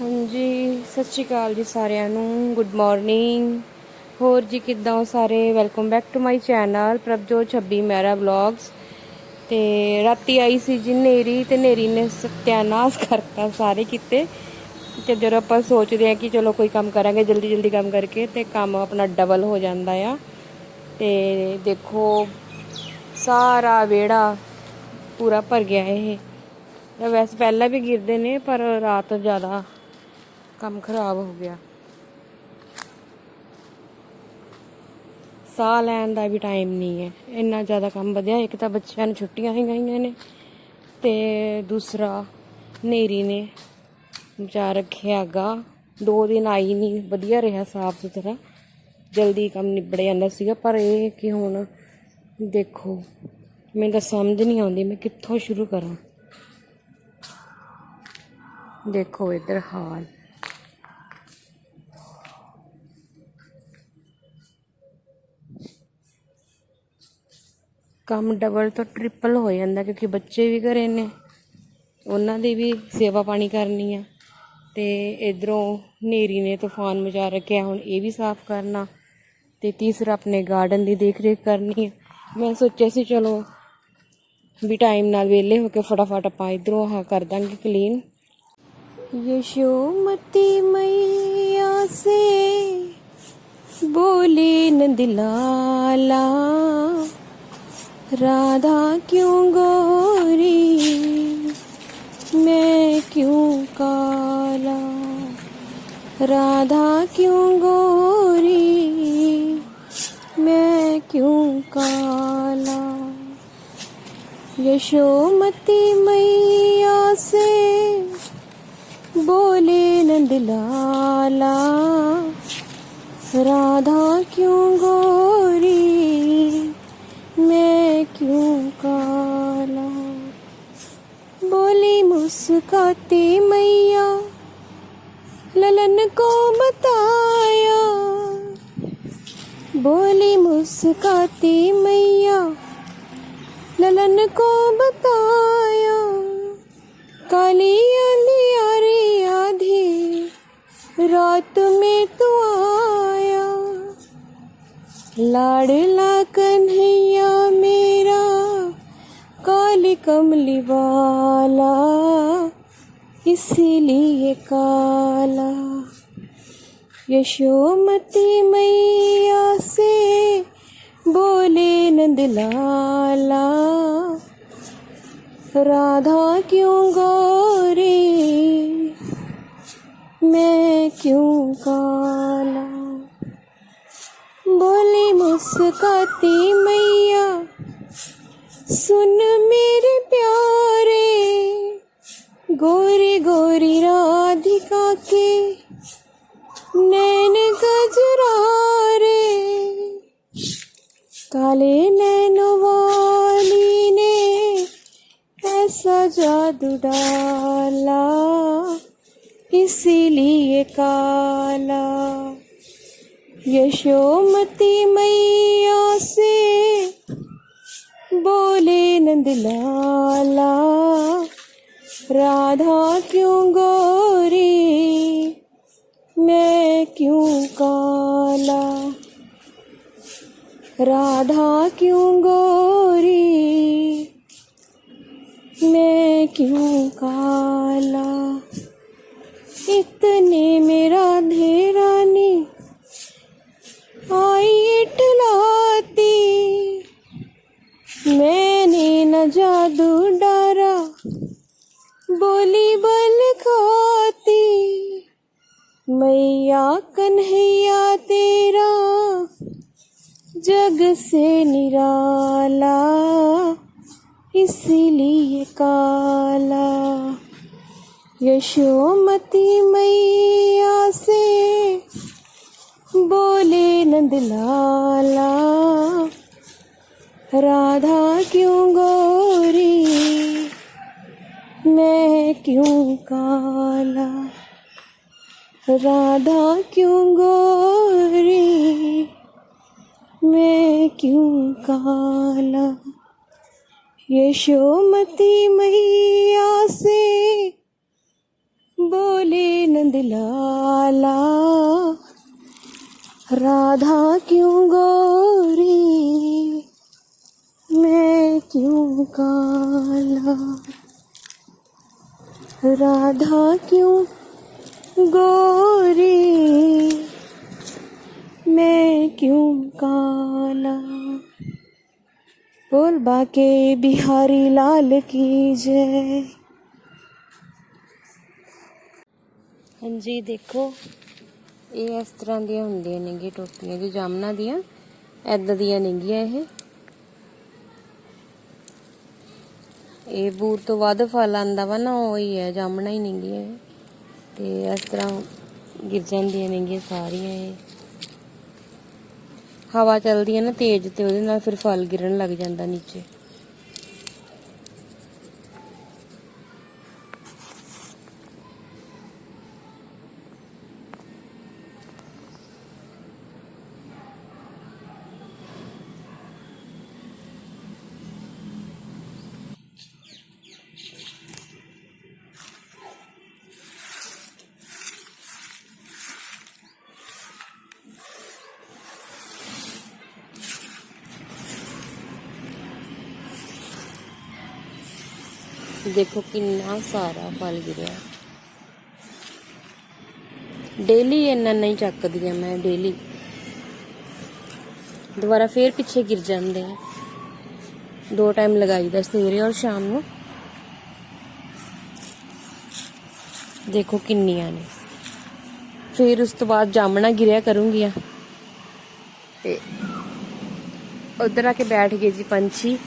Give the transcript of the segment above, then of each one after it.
ਹਾਂਜੀ, ਸਤਿ ਸ਼੍ਰੀ ਅਕਾਲ ਜੀ ਸਾਰਿਆਂ ਨੂੰ। ਗੁੱਡ ਮਾਰਨਿੰਗ ਹੋਰ ਜੀ ਕਿੱਦਾਂ ਹੋ ਸਾਰੇ? Welcome back to my channel Prabhjot 26 Mehra vlogs ਤੇ ਰਾਤੀ ਆਈ ਸੀ ਜੀ ਨੇਰੀ ਤੇ ਨੇਰੀ ਨੇ ਸਤਿਆਨਾਸ਼ ਕਰਤਾ ਸਾਰੇ ਕਿਤੇ। ਤੇ ਜਦੋਂ ਆਪਾਂ ਸੋਚਦੇ ਆ ਕਿ ਚਲੋ ਕੋਈ ਕੰਮ ਕਰਾਂਗੇ, ਜਲਦੀ ਜਲਦੀ ਕੰਮ ਕਰਕੇ ਤੇ ਕੰਮ ਆਪਣਾ ਡਬਲ ਹੋ ਜਾਂਦਾ ਆ। ਤੇ ਦੇਖੋ, ਸਾਰਾ ਵਿਹੜਾ ਪੂਰਾ ਭਰ ਗਿਆ ਇਹ। ਵੈਸੇ ਪਹਿਲਾਂ ਵੀ ਗਿਰਦੇ ਨੇ, ਪਰ ਰਾਤ ਜ਼ਿਆਦਾ ਕੰਮ ਖਰਾਬ ਹੋ ਗਿਆ। ਸਾਹ ਲੈਣ ਦਾ ਵੀ ਟਾਈਮ ਨਹੀਂ ਹੈ। ਇੰਨਾ ਜ਼ਿਆਦਾ ਕੰਮ ਵਧਿਆ। ਇੱਕ ਤਾਂ ਬੱਚਿਆਂ ਨੂੰ ਛੁੱਟੀਆਂ ਹੀ ਗਈਆਂ ਨੇ ਤੇ ਦੂਸਰਾ ਨੇਰੀ ਨੇ ਮਚਾ ਰੱਖਿਆ ਗਾ। ਦੋ ਦਿਨ ਆਈ ਨਹੀਂ ਵਧੀਆ ਰਿਹਾ ਸਾਫ਼ ਸੁਥਰਾ। ਜਲਦੀ ਕੰਮ ਨਿਬੜ ਜਾਂਦਾ ਸੀਗਾ। ਪਰ ਇਹ ਕਿ ਹੁਣ ਦੇਖੋ, ਮੈਨੂੰ ਤਾਂ ਸਮਝ ਨਹੀਂ ਆਉਂਦੀ ਮੈਂ ਕਿੱਥੋਂ ਸ਼ੁਰੂ ਕਰਾਂ। ਦੇਖੋ ਇੱਧਰ ਹਾਲ। ਕੰਮ ਡਬਲ ਤੋਂ ਟ੍ਰਿਪਲ ਹੋ ਜਾਂਦਾ ਕਿਉਂਕਿ ਬੱਚੇ ਵੀ ਘਰੇ ਨੇ ਉਹਨਾਂ ਦੀ ਵੀ ਸੇਵਾ ਪਾਣੀ ਕਰਨੀ ਆ ਤੇ ਇਧਰੋਂ ਨੇਰੀ ਨੇ ਤੂਫਾਨ ਮਚਾ ਰੱਖਿਆ ਹੁਣ ਇਹ ਵੀ ਸਾਫ਼ ਕਰਨਾ ਤੇ ਤੀਸਰਾ ਆਪਣੇ ਗਾਰਡਨ ਦੀ ਦੇਖ ਰੇਖ ਕਰਨੀ ਆ ਮੈਂ ਸੋਚਿਆ ਸੀ ਚਲੋ ਵੀ ਟਾਈਮ ਨਾਲ ਵਿਹਲੇ ਹੋ ਕੇ ਫਟਾਫਟ ਆਪਾਂ ਇਧਰੋਂ ਆਹ ਕਰ ਦਾਂਗੇ ਕਲੀਨ यशोमती मैया से बोले नंदलाला राधा क्यों गोरी मैं क्यों काला राधा क्यों गोरी मैं क्यों काला यशोमती मैया से बोले नंदलाला राधा क्यों गोरी मुस्काती मैया ललन को बताया बोली मुस्काती मैया ललन को बताया काली अंधियारी आधी रात में तू आया लाडला कन्हैया मेरा काली कमली वाला इसीलिए काला यशोमती मैया से बोले नंदलाला राधा क्यों गोरी मैं क्यों काला बोली मुस्काती मैया सुन मेरे प्यारे गोरी गोरी राधिका के नैन गजरारे काले नैनों वाली ने ऐसा जादू डाला इसीलिए काला यशोमती मैया से बोले नंदलाला رادھا کیوں گوری؟ میں کیوں کالا؟ رادھا کیوں گوری؟ میں کیوں کالا؟ اتنے میرا دھیرانی آئی ٹلاتی میں نے نہ جادو بولی بل کھاتی میاں کنہیا تیرا جگ سے نرالا اس لیے کالا یشومتی میاں سے بولے نند لالا رادھا کیوں گوری मैं क्यों काला राधा क्यों गोरी मैं क्यों काला यशोमती मैया से बोले नंद लाला राधा क्यों गोरी मैं क्यों काला رادھا کیوں گوری؟ میں کیوں کالا؟ بول با کے بہاری لال کی جے۔ ہاں جی دیکھو ਇਹ ਇਸ ਤਰ੍ਹਾਂ ਦੀਆਂ ਹੁੰਦੀਆਂ ਨੇਗੀਆਂ ਟੋਪੀਆਂ ਜੀ ਜਾਮਨਾ ਦੀਆਂ ਐਦਾਂ ਦੀਆਂ ਨੇਗੀਆਂ ਇਹ ਇਹ ਬੂਰ ਤੋਂ ਵੱਧ ਫਲ ਆਂਦਾ ਵਾ ਨਾ, ਉਹ ਹੀ ਹੈ, ਜਾਮਣਾ ਹੀ ਨੇਗੀਆਂ ਇਹ। ਤੇ ਇਸ ਤਰ੍ਹਾਂ ਗਿਰ ਜਾਂਦੀਆਂ ਨੇਗੀਆਂ ਸਾਰੀਆਂ ਇਹ। ਹਵਾ ਚੱਲਦੀ ਹੈ ਨਾ ਤੇਜ਼, ਤੇ ਉਹਦੇ ਨਾਲ ਫਿਰ ਫਲ ਗਿਰਨ ਲੱਗ ਜਾਂਦਾ ਨੀਚੇ। ਦੇਖੋ ਕਿੰਨਾ ਸਾਰਾ ਫਲ ਗਿਰਿਆ। ਡੇਲੀ ਇੰਨਾ ਨਹੀਂ ਚੱਕਦੀ ਆ ਮੈਂ, ਡੇਲੀ। ਦੁਬਾਰਾ ਫੇਰ ਪਿੱਛੇ ਗਿਰ ਜਾਂਦੇ ਆ। ਦੋ ਟਾਈਮ ਲਗਾਈਦਾ ਸਵੇਰੇ ਔਰ ਸ਼ਾਮ ਨੂੰ। ਦੇਖੋ ਕਿੰਨੀਆਂ ਨੇ। ਫਿਰ ਉਸ ਤੋਂ ਬਾਅਦ ਜਾਮਣਾ ਗਿਰਿਆ ਕਰੂੰਗੀ ਆ। ਤੇ ਉਧਰ ਆ ਕੇ ਬੈਠ ਗਏ ਜੀ ਪੰਛੀ।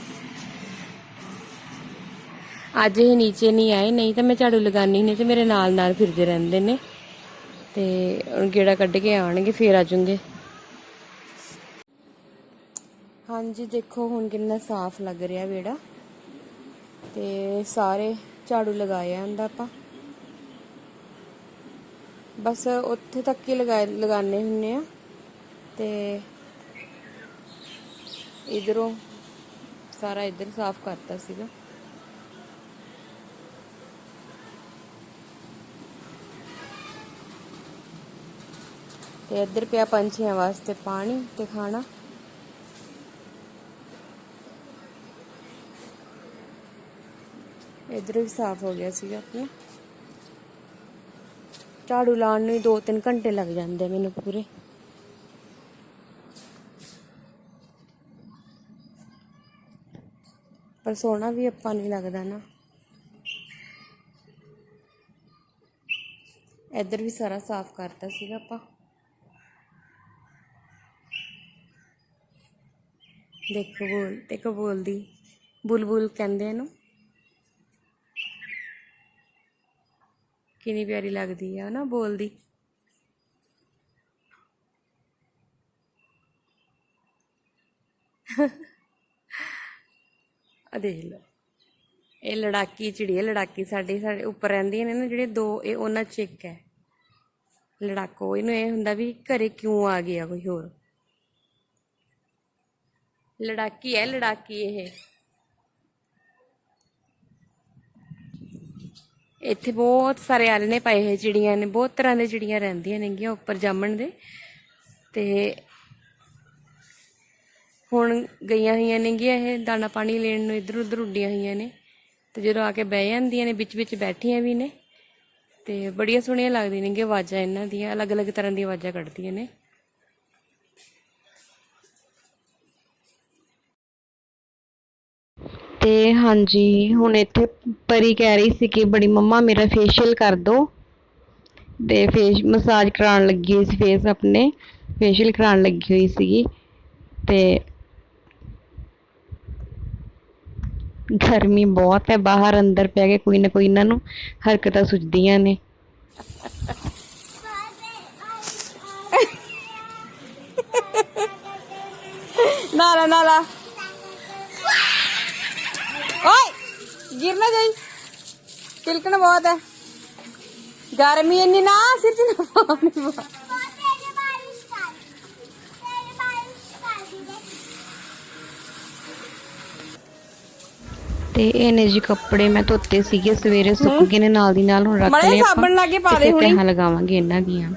ਅੱਜ ਇਹ ਨੀਚੇ ਨਹੀਂ ਆਏ, ਨਹੀਂ ਤਾਂ ਮੈਂ ਝਾੜੂ ਲਗਾਨੀ ਨਹੀਂ ਤੇ ਮੇਰੇ ਨਾਲ ਨਾਲ ਫਿਰਦੇ ਰਹਿੰਦੇ ਨੇ। ਤੇ ਹੁਣ ਗੇੜਾ ਕੱਢ ਕੇ ਆਉਣਗੇ, ਫੇਰ ਆ ਜਾਣਗੇ ਹਾਂਜੀ, ਦੇਖੋ ਹੁਣ ਕਿੰਨਾ ਸਾਫ਼ ਲੱਗ ਰਿਹਾ ਵਿਹੜਾ। ਤੇ ਸਾਰੇ ਝਾੜੂ ਲਗਾਇਆ ਹੁੰਦਾ ਆਪਾਂ। ਬਸ ਉੱਥੇ ਤੱਕ ਹੀ ਲਗਾ ਲਗਾਣੇ ਹੁੰਨੇ ਆ। ਤੇ ਇਧਰੋਂ ਸਾਰਾ ਇਧਰ ਸਾਫ਼ ਕਰਤਾ ਸੀਗਾ। ਤੇ ਇੱਧਰ ਪਿਆ ਪੰਛੀਆਂ ਵਾਸਤੇ ਪਾਣੀ ਤੇ ਖਾਣਾ। ਇੱਧਰ ਵੀ ਸਾਫ਼ ਹੋ ਗਿਆ ਸੀਗਾ ਆਪਣਾ। ਝਾੜੂ ਲਾਉਣ ਨੂੰ ਹੀ 2-3 ਘੰਟੇ ਲੱਗ ਜਾਂਦੇ ਮੈਨੂੰ ਪੂਰੇ। ਪਰ ਸੋਹਣਾ ਵੀ ਆਪਾਂ ਨਹੀਂ ਲੱਗਦਾ ਨਾ। ਇੱਧਰ ਵੀ ਸਾਰਾ ਸਾਫ਼ ਕਰਤਾ ਸੀਗਾ ਆਪਾਂ। ਦੇਖੋ ਬੋਲ, ਦੇਖੋ ਬੋਲਦੀ। ਬੁਲਬੁਲ ਕਹਿੰਦੇ ਆ ਇਹਨੂੰ। ਕਿੰਨੀ ਪਿਆਰੀ ਲੱਗਦੀ ਆ ਨਾ ਬੋਲਦੀ। ਆ ਦੇਖ ਲਓ। ਇਹ ਲੜਾਕੀ ਚਿੜੀ ਹੈ ਲੜਾਕੀ ਸਾਡੇ ਸਾਡੇ ਉੱਪਰ ਰਹਿੰਦੀਆਂ ਨੇ ਨਾ ਜਿਹੜੇ ਦੋ, ਇਹ ਉਹਨਾਂ ਚ ਇੱਕ ਹੈ। ਲੜਾਕੋ, ਇਹਨੂੰ ਇਹ ਹੁੰਦਾ ਵੀ ਘਰੇ ਕਿਉਂ ਆ ਗਿਆ ਕੋਈ ਹੋਰ? ਲੜਾਕੀ ਹੈ, ਲੜਾਕੀ ਇਹ। ਇੱਥੇ ਬਹੁਤ ਸਾਰੇ ਆਲਣੇ ਪਏ ਹੋਏ, ਚਿੜੀਆਂ ਨੇ, ਬਹੁਤ ਤਰ੍ਹਾਂ ਦੇ ਚਿੜੀਆਂ ਰਹਿੰਦੀਆਂ ਨੇਗੀਆਂ ਉੱਪਰ ਜਾਮਣ ਦੇ। ਤੇ ਹੁਣ ਗਈਆਂ ਹੋਈਆਂ ਨੇਗੀਆਂ ਇਹ, ਦਾਣਾ ਪਾਣੀ ਲੈਣ ਨੂੰ ਇੱਧਰ ਉੱਧਰ ਉੱਡੀਆਂ ਹੋਈਆਂ ਨੇ। ਤੇ ਜਦੋਂ ਆ ਕੇ ਬਹਿ ਜਾਂਦੀਆਂ ਨੇ, ਵਿੱਚ ਵਿੱਚ ਬੈਠੀਆਂ ਵੀ ਨੇ। ਤੇ ਬੜੀਆਂ ਸੋਹਣੀਆਂ ਲੱਗਦੀਆਂ ਨੇਗੀਆਂ ਆਵਾਜ਼ਾਂ ਇਹਨਾਂ ਦੀਆਂ, ਅਲੱਗ-ਅਲੱਗ ਤਰ੍ਹਾਂ ਦੀਆਂ ਆਵਾਜ਼ਾਂ ਕੱਢਦੀਆਂ ਨੇ। ਤੇ ਹਾਂਜੀ, ਹੁਣ ਇੱਥੇ ਪਰੀ ਕਹਿ ਰਹੀ ਸੀ ਕਿ ਬੜੀ ਮੰਮਾ ਮੇਰਾ ਫੇਸ਼ੀਅਲ ਕਰ ਦੋ। ਅਤੇ ਫੇਸ ਮਸਾਜ ਕਰਾਉਣ ਲੱਗੀ ਹੋਈ ਸੀ ਫੇਸ ਆਪਣੇ ਫੇਸ਼ੀਅਲ ਕਰਾਉਣ ਲੱਗੀ ਹੋਈ ਸੀਗੀ। ਅਤੇ ਗਰਮੀ ਬਹੁਤ ਹੈ, ਬਾਹਰ ਅੰਦਰ ਪੈ ਕੇ ਕੋਈ ਨਾ ਕੋਈ ਇਹਨਾਂ ਨੂੰ ਹਰਕਤਾਂ ਸੁਝਦੀਆਂ ਨੇ। ਨਾਲਾ ਨਾਲਾ। ਓਏ ਗਿਰ ਨਾ ਜਾਈ। ਤਿਲਕਣ ਬਹੁਤ ਹੈ ਗਰਮੀ ਇੰਨੀ ਨਾ ਸਿਰ ਚ ਨਾ ਪਾਣੀ ਪਾ ਤੇ ਇਹ ਨੇ ਜੀ ਕੱਪੜੇ ਮੈਂ ਧੋਤੇ ਸੀਗੇ ਸਵੇਰੇ ਸੁੱਕ ਗਏ ਨੇ ਨਾਲ ਦੀ ਨਾਲ ਹੁਣ ਰੱਖ ਲਏ ਸਾਬਣ ਲਾ ਕੇ ਪਾ ਦੇ ਹੁਣੀ। ਤਹਾਂ ਲਗਾਵਾਂਗੇ ਇਹਨਾਂ ਦੀਆਂ।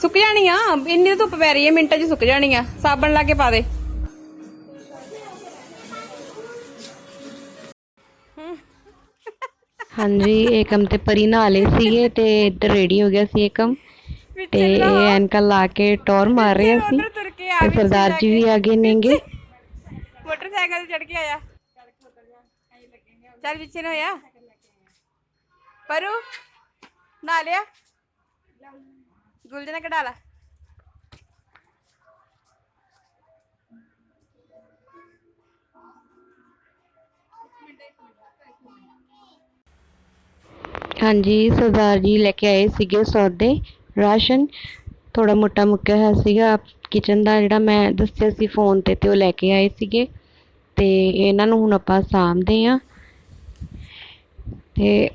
ਸੁੱਕ ਜਾਣੀਆਂ? ਇੰਨੀ ਧੁੱਪ ਪੈ ਰਹੀ ਹੈ ਮਿੰਟਾਂ 'ਚ ਸੁੱਕ ਜਾਣੀਆਂ। ਸਾਬਣ ਲਾ ਕੇ ਪਾ ਦੇ। ਹਾਂਜੀ ਏਕਮ ਤੇ ਪਰੀ ਨਹਾ ਲਏ ਸੀਗੇ ਤੇ ਇੱਧਰ ਰੈਡੀ ਹੋ ਗਿਆ ਸੀ ਏਕਮ ਤੇ ਇਹ ਐਨਕਾਂ ਲਾ ਕੇ ਟੌਰ ਮਾਰ ਰਿਹਾ ਸੀ ਉਧਰ ਤੁਰ ਕੇ ਆ ਤੇ ਸਰਦਾਰ ਜੀ ਵੀ ਆ ਗਏ ਨੇਗੇ। ਮੋਟਰਸਾਈਕਲ ਚੜ ਕੇ ਆਇਆ। ਚੱਲ ਪਿੱਛੇ ਨੂੰ ਹੋਇਆ। ਪਰੂ ਨਾ ਲਿਆ। ਗੁਲਜਨਾ ਕਢਾ ਲਾ। ਹਾਂਜੀ, ਸਰਦਾਰ ਜੀ ਲੈ ਕੇ ਆਏ ਸੀਗੇ ਸੌਦੇ। ਰਾਸ਼ਨ ਥੋੜਾ ਮੋਟਾ ਮੁੱਕਿਆ ਹੋਇਆ ਸੀਗਾ। ਕਿਚਨ ਦਾ ਜਿਹੜਾ ਮੈਂ ਦੱਸਿਆ ਸੀ ਫੋਨ ਤੇ ਤੇ ਉਹ ਲੈ ਕੇ ਆਏ ਸੀਗੇ। ਤੇ ਇਹਨਾਂ ਨੂੰ ਹੁਣ ਆਪਾਂ ਸਾਂਭਦੇ ਆ ਤੇ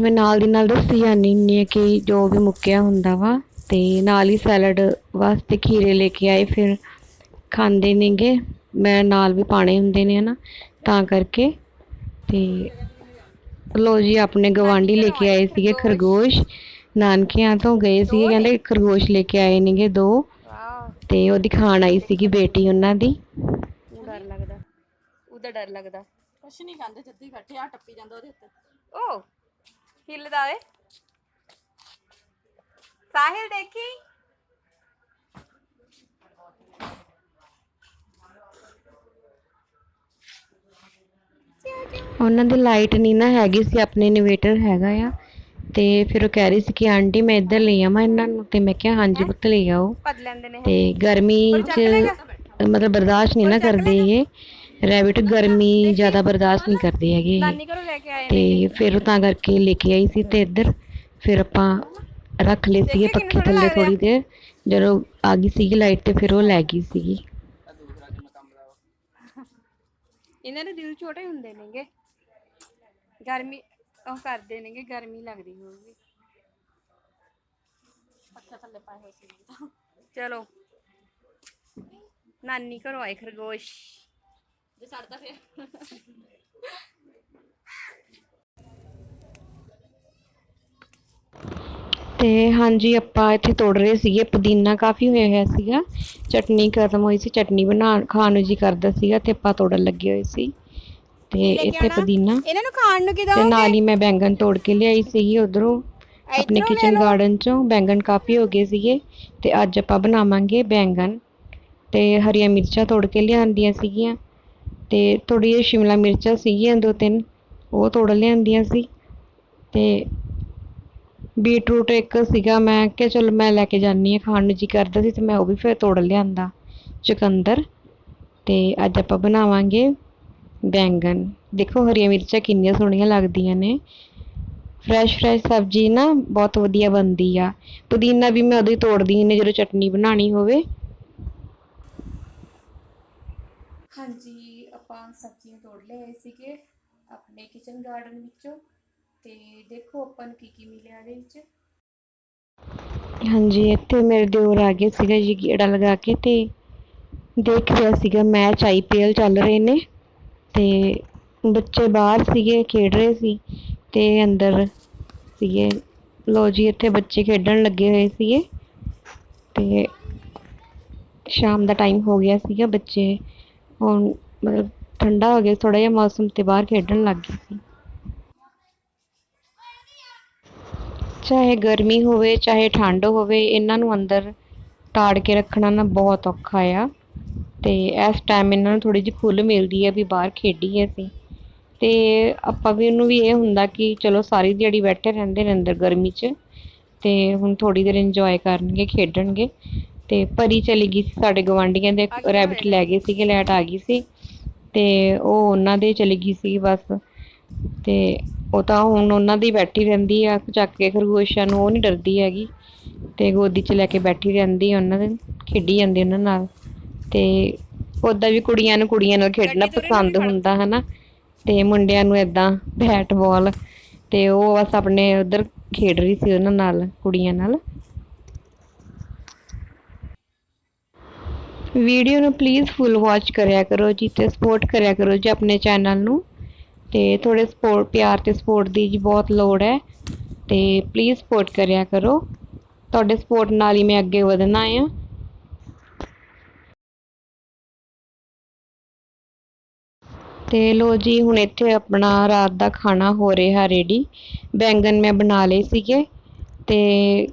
ਮੈਂ ਨਾਲ ਦੀ ਨਾਲ ਦੱਸੀ ਜਾਂਦੀ ਹੁੰਦੀ ਹਾਂ ਕਿ ਜੋ ਵੀ ਮੁੱਕਿਆ ਹੁੰਦਾ ਵਾ, ਤੇ ਨਾਲ ਹੀ ਸੈਲਡ ਵਾਸਤੇ ਖੀਰੇ ਲੈ ਕੇ ਆਏ, ਫਿਰ ਖਾਂਦੇ ਨੇਗੇ। ਮੈਂ ਨਾਲ ਵੀ ਪਾਣੇ ਹੁੰਦੇ ਨੇ ਹਨਾ, ਤਾਂ ਕਰਕੇ। ਤੇ ਲੋ ਜੀ ਆਪਣੇ ਗਵਾਂਢੀ ਲੈ ਕੇ ਆਏ ਸੀਗੇ ਖਰਗੋਸ਼। ਨਾਨਕਿਆਂ ਤੋਂ ਗਏ ਸੀਗੇ ਕਹਿੰਦੇ ਖਰਗੋਸ਼ ਲੈ ਕੇ ਆਏ ਨੇਗੇ ਦੋ। ਤੇ ਉਹ ਦਿਖਾਣ ਆਈ ਸੀਗੀ ਬੇਟੀ ਉਹਨਾਂ ਦੀ। ਉਹ ਡਰ ਲੱਗਦਾ। ਉਹਦਾ ਡਰ ਲੱਗਦਾ। ਕੁਛ ਨਹੀਂ ਕਹਿੰਦੇ ਜੱਦੀ ਬੈਠੇ ਆ ਟੱਪੀ ਜਾਂਦਾ ਉਹਦੇ ਉੱਤੇ ਓ ਹਿੱਲਦਾ ਏ ਸਾਹਿਲ ਦੇਖੀ? ਉਹਨਾਂ ਦੀ ਲਾਈਟ ਨਹੀਂ ਨਾ ਹੈਗੀ ਸੀ ਆਪਣੇ ਇਨਵੇਟਰ ਹੈਗਾ ਆ। ਤੇ ਫਿਰ ਉਹ ਕਹਿ ਰਹੀ ਸੀ ਕਿ ਆਂਟੀ ਮੈਂ ਇੱਧਰ ਲੈ ਆਵਾਂ ਇਹਨਾਂ ਨੂੰ। ਤੇ ਮੈਂ ਕਿਹਾ ਹਾਂਜੀ ਪੁੱਤ ਲੈ ਆਓ। ਭੱਜ ਲੈਂਦੇ ਨੇ ਤੇ ਗਰਮੀ 'ਚ ਮਤਲਬ ਬਰਦਾਸ਼ਤ ਨਹੀਂ ਨਾ ਕਰਦੇ ਇਹ। ਰੈਬਿਟ ਗਰਮੀ ਜ਼ਿਆਦਾ ਬਰਦਾਸ਼ਤ ਨਹੀਂ ਕਰਦੇ ਹੈਗੇ ਨਾਨੀ ਘਰੋਂ ਲੈ ਕੇ ਆਏ ਨੇ। ਤੇ ਫਿਰ ਤਾਂ ਕਰਕੇ ਲੈ ਕੇ ਆਈ ਸੀ ਤੇ ਇੱਧਰ। ਫਿਰ ਆਪਾਂ ਰੱਖ ਲਏ ਸੀਗੇ ਪੱਖੇ ਥੱਲੇ ਥੋੜੀ ਦੇਰ। ਜਦੋਂ ਆ ਗਈ ਸੀਗੀ ਲਾਈਟ ਤੇ ਫਿਰ ਉਹ ਲੈ ਗਈ ਸੀਗੀ। ਇਹਨਾਂ ਦੇ ਦਿਲ ਛੋਟੇ ਹੁੰਦੇ ਨੇਗੇ। ਗਰਮੀ ਉਹ ਕਰਦੇ ਨੇਗੇ ਗਰਮੀ ਲੱਗਦੀ ਹੋਊਗੀ। ਪੱਖੇ ਥੱਲੇ ਪਾਏ ਹੋਏ ਸੀ। ਚਲੋ। ਨਾਨੀ ਘਰੋਂ ਆਏ ਖਰਗੋਸ਼। ਜੇ ਸੜਦਾ ਫਿਰ। ਤੇ ਹਾਂਜੀ ਆਪਾਂ ਇੱਥੇ ਤੋੜ ਰਹੇ ਸੀਗੇ ਪੁਦੀਨਾ ਕਾਫੀ ਹੋਇਆ ਹੋਇਆ ਸੀਗਾ ਚਟਨੀ ਖਤਮ ਹੋਈ ਸੀ ਚਟਨੀ ਬਣਾ ਖਾਣ ਨੂੰ ਜੀ ਕਰਦਾ ਸੀਗਾ ਤੇ ਆਪਾਂ ਤੋੜਨ ਲੱਗੇ ਹੋਏ ਸੀ। ਤੇ ਇੱਥੇ ਪੁਦੀਨਾ। ਇਹਨਾਂ ਨੂੰ ਖਾਣ ਨੂੰ ਕੀ ਤੇ ਨਾਲ ਹੀ ਮੈਂ ਬੈਂਗਣ ਤੋੜ ਕੇ ਲਿਆਈ ਸੀਗੀ ਉਧਰੋਂ ਆਪਣੇ ਕਿਚਨ ਗਾਰਡਨ ਚੋਂ ਬੈਂਗਣ ਕਾਫੀ ਹੋ ਗਏ ਸੀਗੇ ਤੇ ਅੱਜ ਆਪਾਂ ਬਣਾਵਾਂਗੇ ਬੈਂਗਣ। ਤੇ ਹਰੀਆਂ ਮਿਰਚਾਂ ਤੋੜ ਕੇ ਲਿਆਂਦੀਆਂ ਸੀਗੀਆਂ ਤੇ ਥੋੜੀ ਜਿਹੀ ਸ਼ਿਮਲਾ ਮਿਰਚਾਂ ਸੀਗੀਆਂ ਦੋ ਤਿੰਨ ਉਹ ਤੋੜ ਲਿਆਂਦੀਆਂ ਸੀ। ਤੇ ਬੀਟਰੂਟ ਇੱਕ ਸੀਗਾ ਮੈਂ ਕਿਹਾ ਚਲ ਮੈਂ ਲੈ ਕੇ ਜਾਨੀ ਆ ਖਾਣ ਨੂੰ ਜੀ ਕਰਦਾ ਸੀ ਤੇ ਮੈਂ ਉਹ ਵੀ ਫਿਰ ਤੋੜ ਲਿਆਂਦਾ। ਚੁਕੰਦਰ ਤੇ ਅੱਜ ਆਪਾਂ ਬਣਾਵਾਂਗੇ ਬੈਂਗਣ। ਦੇਖੋ ਹਰੀਆਂ ਮਿਰਚਾਂ ਕਿੰਨੀਆਂ ਸੋਹਣੀਆਂ ਲੱਗਦੀਆਂ ਨੇ। ਫਰੈਸ਼ ਫਰੈਸ਼ ਸਬਜ਼ੀ ਨਾ ਬਹੁਤ ਵਧੀਆ ਬਣਦੀ ਆ। ਪੁਦੀਨਾ ਵੀ ਮੈਂ ਉਦੋਂ ਹੀ ਤੋੜਦੀ ਨੇ ਜਦੋਂ ਚਟਨੀ ਬਣਾਉਣੀ ਹੋਵੇ। ਹਾਂਜੀ, ਆਪਾਂ ਸਬਜ਼ੀਆਂ ਤੋੜ ਲਏ ਸੀਗੇ ਆਪਣੇ ਕਿਚਨ ਗਾਰਡਨ ਵਿੱਚੋਂ। ਤੇ ਦੇਖੋ ਆਪਾਂ ਨੂੰ ਕੀ ਕੀ ਮਿਲਿਆ ਇਹਦੇ ਵਿੱਚ। ਹਾਂਜੀ, ਇੱਥੇ ਮੇਰੇ ਦਿਓਰ ਆ ਗਏ ਸੀਗਾ ਜੀ ਗੇੜਾ ਲਗਾ ਕੇ ਤੇ ਦੇਖ ਰਿਹਾ ਸੀਗਾ ਮੈਚ ਆਈਪੀਐਲ ਚੱਲ ਰਹੇ ਨੇ ਤੇ ਬੱਚੇ ਬਾਹਰ ਸੀਗੇ, ਖੇਡ ਰਹੇ ਸੀ ਤੇ ਅੰਦਰ ਸੀਗੇ। ਲੋ ਜੀ, ਇੱਥੇ ਬੱਚੇ ਖੇਡਣ ਲੱਗੇ ਹੋਏ ਸੀਗੇ ਤੇ ਸ਼ਾਮ ਦਾ ਟਾਈਮ ਹੋ ਗਿਆ ਸੀਗਾ ਬੱਚੇ। ਹੁਣ ਮਤਲਬ ਠੰਡਾ ਹੋ ਗਿਆ ਥੋੜਾ ਜਿਹਾ ਮੌਸਮ ਤੇ ਬਾਹਰ ਖੇਡਣ ਲੱਗ ਗਏ ਸੀ। ਚਾਹੇ ਗਰਮੀ ਹੋਵੇ ਚਾਹੇ ਠੰਡ ਹੋਵੇ ਇਹਨਾਂ ਨੂੰ ਅੰਦਰ ਤਾੜ ਕੇ ਰੱਖਣਾ ਨਾ ਬਹੁਤ ਔਖਾ ਆ। ਤੇ ਇਸ ਟਾਈਮ ਇਹਨਾਂ ਨੂੰ ਥੋੜੀ ਜਿਹੀ ਖੁੱਲ੍ਹ ਮਿਲਦੀ ਹੈ ਵੀ ਬਾਹਰ ਖੇਡੀਏ ਅਸੀਂ। ਤੇ ਆਪਾਂ ਵੀ ਉਹਨੂੰ ਵੀ ਇਹ ਹੁੰਦਾ ਕਿ ਚਲੋ ਸਾਰੀ ਦਿਹਾੜੀ ਬੈਠੇ ਰਹਿੰਦੇ ਨੇ ਅੰਦਰ ਗਰਮੀ 'ਚ ਤੇ ਹੁਣ ਥੋੜੀ ਦੇਰ ਇੰਜੋਏ ਕਰਨਗੇ ਖੇਡਣਗੇ। ਤੇ ਪਰੀ ਚਲੀ ਗਈ ਸੀ ਸਾਡੇ ਗਵਾਂਢੀਆਂ ਦੇ ਰੈਬਿਟ ਲੈ ਗਏ ਸੀਗੇ ਲੈਟ ਆ ਗਈ ਸੀ। ਤੇ ਉਹ ਉਹਨਾਂ ਦੇ ਚਲੀ ਗਈ ਸੀ ਬਸ। ਤੇ ਉਹ ਤਾਂ ਹੁਣ ਉਹਨਾਂ ਦੀ ਬੈਠੀ ਰਹਿੰਦੀ ਆ ਚੱਕ ਕੇ ਖਰਗੋਸ਼ਾਂ ਨੂੰ ਉਹ ਨਹੀਂ ਡਰਦੀ ਹੈਗੀ। ਤੇ ਗੋਦੀ 'ਚ ਲੈ ਕੇ ਬੈਠੀ ਰਹਿੰਦੀ ਆ ਉਹਨਾਂ ਦੇ ਖੇਡੀ ਜਾਂਦੀ ਉਹਨਾਂ ਨਾਲ। ਤੇ ਉੱਦਾਂ ਵੀ ਕੁੜੀਆਂ ਨੂੰ ਕੁੜੀਆਂ ਨਾਲ ਖੇਡਣਾ ਪਸੰਦ ਹੁੰਦਾ ਹਨਾ। ਤੇ ਮੁੰਡਿਆਂ ਨੂੰ ਏਦਾਂ ਬੈਟ ਬਾਲ ਤੇ ਉਹ ਬਸ ਆਪਣੇ ਉਧਰ ਖੇਡ ਰਹੀ ਸੀ ਉਹਨਾਂ ਨਾਲ ਕੁੜੀਆਂ ਨਾਲ। ਵੀਡੀਓ ਨੂੰ ਪਲੀਜ਼ ਫੁੱਲ ਵਾਚ ਕਰਿਆ ਕਰੋ ਜੀ ਤੇ ਸਪੋਰਟ ਕਰਿਆ ਕਰੋ ਜੀ ਆਪਣੇ ਚੈਨਲ ਨੂੰ। ਤੇ ਥੋੜੇ ਸਪੋਰਟ ਪਿਆਰ ਤੇ ਸਪੋਰਟ ਦੀ ਜੀ ਬਹੁਤ ਲੋੜ ਹੈ। ਤੇ ਪਲੀਜ਼ ਸਪੋਰਟ ਕਰਿਆ ਕਰੋ। ਤੁਹਾਡੇ ਸਪੋਰਟ ਨਾਲ ਹੀ ਮੈਂ ਅੱਗੇ ਵਧਣਾ ਆ। ਤੇ ਲੋ ਜੀ, ਹੁਣ ਇੱਥੇ ਆਪਣਾ ਰਾਤ ਦਾ ਖਾਣਾ ਹੋ ਰਿਹਾ ਰੈਡੀ ਬੈਂਗਨ ਮੈਂ ਬਣਾ ਲਏ ਸੀਗੇ। ਤੇ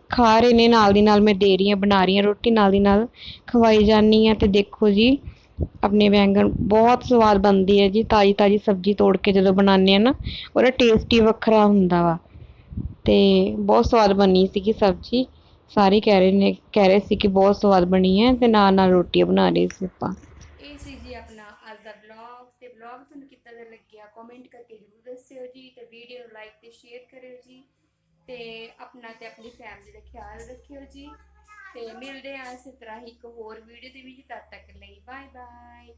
ਖਾ ਰਹੇ ਨੇ, ਨਾਲ ਦੀ ਨਾਲ ਮੈਂ ਦੇ ਰਹੀ ਹਾਂ, ਬਣਾ ਰਹੀ ਹਾਂ ਰੋਟੀ, ਨਾਲ ਦੀ ਨਾਲ ਖਵਾਈ ਜਾਨੀ ਆ ਤੇ ਦੇਖੋ ਜੀ ਆਪਣੇ ਬੈਂਗਣ, ਬਹੁਤ ਸਵਾਦ ਬਣਦੀ ਹੈ ਜੀ, ਤਾਜੀ ਤਾਜੀ ਸਬਜ਼ੀ ਤੋੜ ਕੇ ਜਦੋਂ ਬਣਾਉਂਦੇ ਆ ਨਾ, ਉਹਦਾ ਟੇਸਟ ਹੀ ਵੱਖਰਾ ਹੁੰਦਾ ਵਾ। ਤੇ ਬਹੁਤ ਸਵਾਦ ਬਣੀ ਸੀਗੀ ਸਬਜ਼ੀ। ਸਾਰੇ ਕਹਿ ਰਹੇ ਨੇ, ਕਹਿ ਰਹੇ ਸੀ ਕਿ ਬਹੁਤ ਸਵਾਦ ਬਣੀ ਹੈ ਤੇ ਨਾਲ ਨਾਲ ਰੋਟੀ ਬਣਾ ਰਹੇ ਸੀ ਆਪਾਂ। ਇਹ ਸੀ ਜੀ ਆਪਣਾ ਅੱਜ ਦਾ ਵਲੌਗ ਤੇ ਵਲੌਗ ਤੁਹਾਨੂੰ ਕਿੱਦਾਂ ਦਾ ਲੱਗਿਆ ਕਮੈਂਟ ਕਰਕੇ ਜ਼ਰੂਰ ਦੱਸਿਓ ਜੀ, ਤੇ ਵੀਡੀਓ ਨੂੰ ਲਾਈਕ ਤੇ ਸ਼ੇਅਰ ਕਰਿਓ ਜੀ, ਤੇ ਆਪਣਾ ਤੇ ਆਪਣੀ ਫੈਮਿਲੀ ਦਾ ਖਿਆਲ ਰੱਖਿਓ ਜੀ। ਤੇ ਮਿਲਦੇ ਹਾਂ ਇਸੇ ਤਰ੍ਹਾਂ ਹੀ ਇੱਕ ਹੋਰ ਵੀਡੀਓ ਦੇ ਵਿੱਚ, ਤਦ ਤੱਕ ਲਈ ਬਾਏ ਬਾਏ